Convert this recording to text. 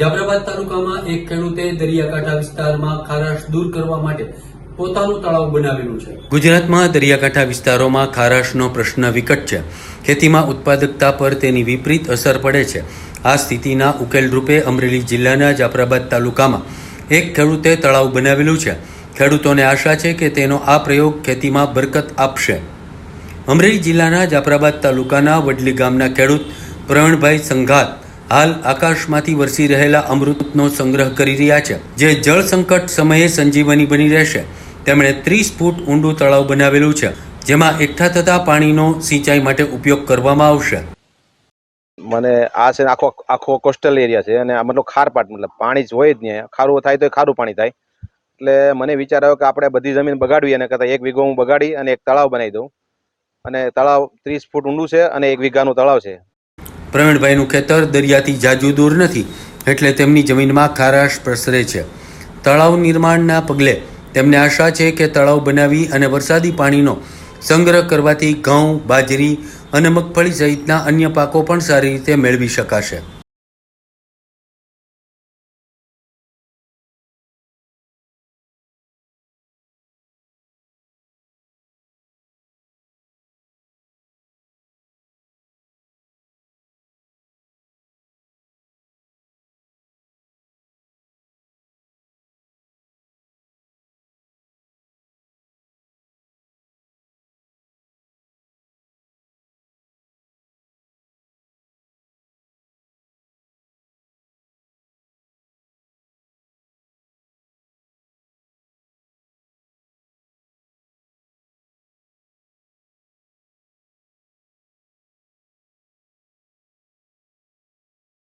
જાફરાબાદ તાલુકામાં એક ખેડૂતે દરિયાકાંઠા વિસ્તારમાં ખારાશ દૂર કરવા માટે પોતાનું તળાવ બનાવેલું છે. ગુજરાતમાં દરિયાકાંઠા વિસ્તારોમાં ખારાશનો પ્રશ્ન વિકટ છે. ખેતીમાં ઉત્પાદકતા પર તેની વિપરીત અસર પડે છે. આ સ્થિતિના ઉકેલ રૂપે અમરેલી જિલ્લાના જાફરાબાદ તાલુકામાં એક ખેડૂતે તળાવ બનાવેલું છે. ખેડૂતોને આશા છે કે તેનો આ પ્રયોગ ખેતીમાં બરકત આપશે. અમરેલી જિલ્લાના જાફરાબાદ તાલુકાના વડલી ગામના ખેડૂત પ્રવીણભાઈ સંઘાત હાલ આકાશમાંથી વરસી રહેલા અમૃતનો સંગ્રહ કરી રહ્યા છે, જે જળ સંકટ સમયે સંજીવની બની રહેશે. તેમણે ત્રીસ ફૂટ ઊંડું તળાવ બનાવેલું છે, જેમાં એકઠા થતા પાણીનો સિંચાઈ માટે ઉપયોગ કરવામાં આવશે. મને આ છે આખો આખો કોસ્ટલ એરિયા છે અને મતલબ ખારપાટ મતલબ પાણી જ હોય જ નહીં. ખારું થાય તો ખારું પાણી થાય. એટલે મને વિચાર આવ્યો કે આપણે બધી જમીન બગાડવી અને કરતાં એક વીઘો હું બગાડી અને એક તળાવ બનાવી દઉં. અને તળાવ ત્રીસ ફૂટ ઊંડું છે અને એક વીઘાનું તળાવ છે. પ્રવીણભાઈનું ખેતર દરિયાથી જાજુ દૂર નથી, એટલે તેમની જમીનમાં ખારાશ પ્રસરે છે. તળાવ નિર્માણના પગલે તેમને આશા છે કે તળાવ બનાવી અને વરસાદી પાણીનો સંગ્રહ કરવાથી ઘઉં, બાજરી અને મગફળી સહિતના અન્ય પાકો પણ સારી રીતે મેળવી શકાશે.